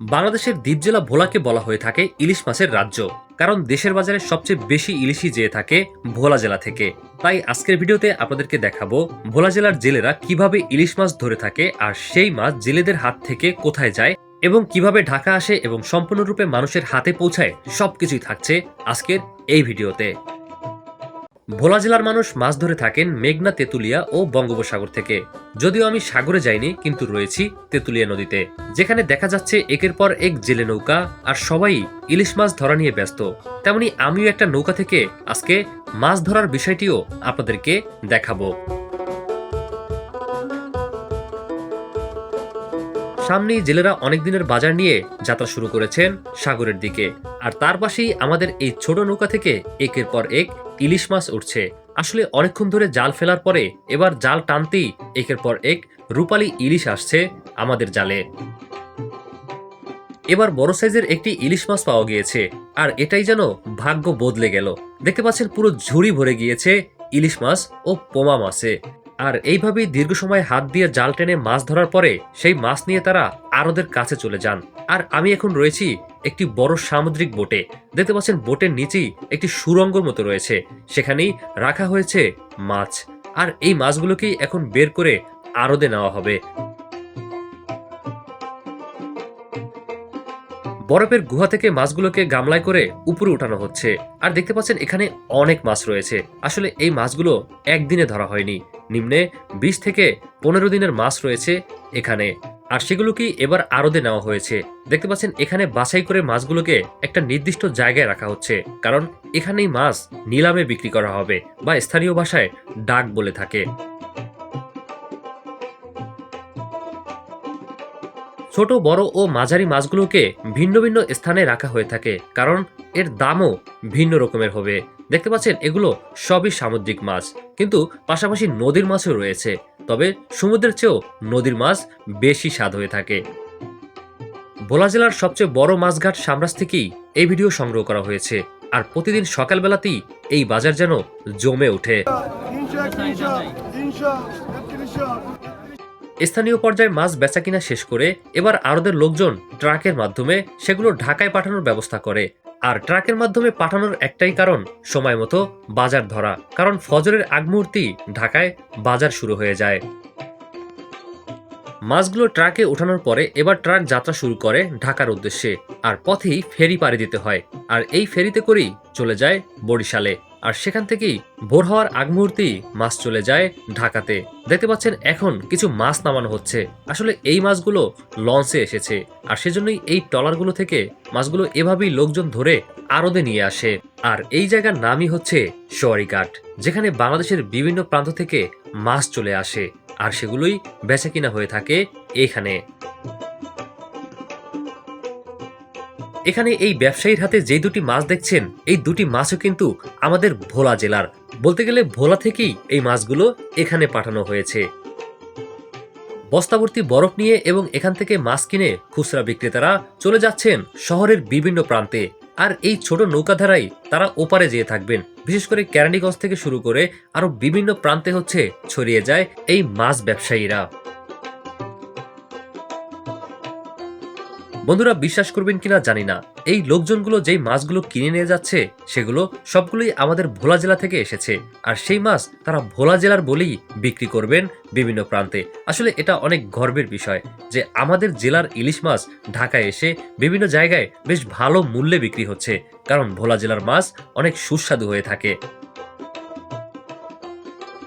বাংলাদেশের দ্বীপ জেলা ভোলাকে বলা হয়ে থাকে ইলিশ মাছের রাজ্য, কারণ দেশের বাজারে সবচেয়ে বেশি ইলিশই যেয়ে থাকে ভোলা জেলা থেকে। তাই আজকের ভিডিওতে আপনাদেরকে দেখাবো ভোলা জেলার জেলেরা কীভাবে ইলিশ মাছ ধরে থাকে আর সেই মাছ জেলেদের হাত থেকে কোথায় যায় এবং কীভাবে ঢাকা আসে এবং সম্পূর্ণরূপে মানুষের হাতে পৌঁছায় সবকিছুই থাকছে আজকের এই ভিডিওতে। ভোলা জেলার মানুষ মাছ ধরে থাকেন মেঘনা, তেতুলিয়া ও বঙ্গোপসাগর থেকে। যদিও আমি সাগরে যাইনি, কিন্তু রয়েছি তেতুলিয়া নদীতে। যেখানে দেখা যাচ্ছে একের পর এক জেলে নৌকা, আর সবাই ইলিশ মাছ ধরা নিয়ে ব্যস্ত। তেমনি আমিও একটা নৌকা থেকে আজকে মাছ ধরার বিষয়টিও আপনাদেরকে দেখাবো। সামনেই জেলেরা অনেক দিনের বাজার নিয়ে যাত্রা শুরু করেছেন সাগরের দিকে। আর তার পাশেই আমাদের এই ছোট নৌকা থেকে একের পর এক ইলিশ মাছ উঠছে। আসলে অনেকক্ষণ ধরে জাল ফেলার পরে এবার জাল টানতেই একের পর এক রূপালি ইলিশ আসছে আমাদের জালে। এবার বড় সাইজের একটি ইলিশ মাছ পাওয়া গিয়েছে, আর এটাই যেন ভাগ্য বদলে গেল। দেখতে পাচ্ছেন পুরো ঝুড়ি ভরে গিয়েছে ইলিশ মাছ ও পোমা মাছে। আর এইভাবেই দীর্ঘ সময় হাত দিয়ে জাল টেনে মাছ ধরার পরে সেই মাছ নিয়ে তারা আরদের কাছে চলে যান। আর আমি এখন রয়েছি একটি বড় সামুদ্রিক বোটে। দেখতে পাচ্ছেন, বোটের নিচেই একটি সুরঙ্গর মতো রয়েছে। সেখানেই রাখা হয়েছে মাছ। আর এই মাছগুলোকেই এখন বের করে আরদে নেওয়া হবে। বরফের গুহা থেকে মাছগুলোকে গামলায় করে উপরে উঠানো হচ্ছে। আর দেখতে পাচ্ছেন, এখানে অনেক মাছ রয়েছে। আসলে এই মাছগুলো একদিনে ধরা হয়নি। নিম্নে বিশ থেকে পনেরো দিনের মাছ রয়েছে এখানে। আর সেগুলোকেই এবার আরদে নেওয়া হয়েছে? দেখতে পাচ্ছেন, এখানে বাছাই করে মাছগুলোকে একটা নির্দিষ্ট জায়গায় রাখা হচ্ছে। কারণ এখানেই মাছ নিলামে বিক্রি করা হবে বা স্থানীয় ভাষায় ডাক বলে থাকে। ছোট, বড় ও মাঝারি মাছগুলোকে ভিন্ন ভিন্ন স্থানে রাখা হয়ে থাকে। কারণ এর দামও ভিন্ন রকমের হবে। দেখতে পাচ্ছেন, এগুলো সবই সামুদ্রিক মাছ, কিন্তু পাশাপাশি নদীর মাছও রয়েছে। তবে সমুদ্রের চেয়েও নদীর মাছ বেশি স্বাদ হয়ে থাকে। ভোলা জেলার সবচেয়ে বড় মাছঘাট সামরাজ থেকেই এই ভিডিও সংগ্রহ করা হয়েছে। আর প্রতিদিন সকালবেলাতেই এই বাজার যেন জমে ওঠে। স্থানীয় পর্যায়ে মাছ বেচা কিনা শেষ করে এবার আরদের লোকজন ট্রাকের মাধ্যমে সেগুলো ঢাকায় পাঠানোর ব্যবস্থা করে। আর ট্রাকের মাধ্যমে পাঠানোর একটাই কারণ সময় মতো বাজার ধরা, কারণ ফজরের আগ মুহূর্তেই ঢাকায় বাজার শুরু হয়ে যায়। মাছগুলো ট্রাকে ওঠানোর পরে এবার ট্রাক যাত্রা শুরু করে ঢাকার উদ্দেশ্যে, আর পথেই ফেরি পাড়ি দিতে হয়, আর এই ফেরিতে করেই চলে যায় বরিশালে। আর সেখান থেকেই ভোর হওয়ার আগ মুহূর্তেই মাছ চলে যায় ঢাকাতে। দেখতে পাচ্ছেন এখন কিছু মাছ নামানো হচ্ছে। আসলে এই মাছগুলো লঞ্চে এসেছে আর সেজন্যই এই ট্রলারগুলো থেকে মাছগুলো এভাবেই লোকজন ধরে আরদে নিয়ে আসে। আর এই জায়গার নামই হচ্ছে সোয়ারিঘাট, যেখানে বাংলাদেশের বিভিন্ন প্রান্ত থেকে মাছ চলে আসে আর সেগুলোই বেচা কিনা হয়ে থাকে এখানে। এখানে এই ব্যবসায়ীর হাতে যে দুটি মাছ দেখছেন, এই দুটি মাছও কিন্তু আমাদের ভোলা জেলার। বলতে গেলে ভোলা থেকেই এই মাছগুলো এখানে পাঠানো হয়েছে। বস্তাভর্তি বরফ নিয়ে এবং এখান থেকে মাছ কিনে খুচরা বিক্রেতারা চলে যাচ্ছেন শহরের বিভিন্ন প্রান্তে। আর এই ছোট নৌকাধারাই তারা ওপারে যেয়ে থাকবেন। বিশেষ করে কেরানীগঞ্জ থেকে শুরু করে আরও বিভিন্ন প্রান্তে হচ্ছে ছড়িয়ে যায় এই মাছ ব্যবসায়ীরা। বন্ধুরা বিশ্বাস করবেন কিনা জানি না। এই লোকজনগুলো যেই মাছগুলো কিনে নিয়ে যাচ্ছে, সেগুলো সবগুলোই আমাদের ভোলা জেলা থেকে এসেছে। আর সেই মাছ তারা ভোলা জেলার বলেই বিক্রি করবেন বিভিন্ন প্রান্তে। আসলে এটা অনেক গর্বের বিষয় যে আমাদের জেলার ইলিশ মাছ ঢাকায় এসে বিভিন্ন জায়গায় বেশ ভালো মূল্যে বিক্রি হচ্ছে। কারণ ভোলা জেলার মাছ অনেক সুস্বাদু হয়ে থাকে।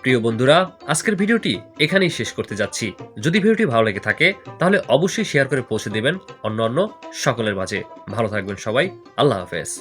প্রিয় বন্ধুরা, আজকের ভিডিওটি এখানেই শেষ করতে যাচ্ছি। যদি ভিডিওটি ভালো লেগে থাকে, তাহলে অবশ্যই শেয়ার করে পৌঁছে দেবেন অন্য অন্য সকলের মাঝে। ভালো থাকবেন সবাই। আল্লাহ হাফেজ।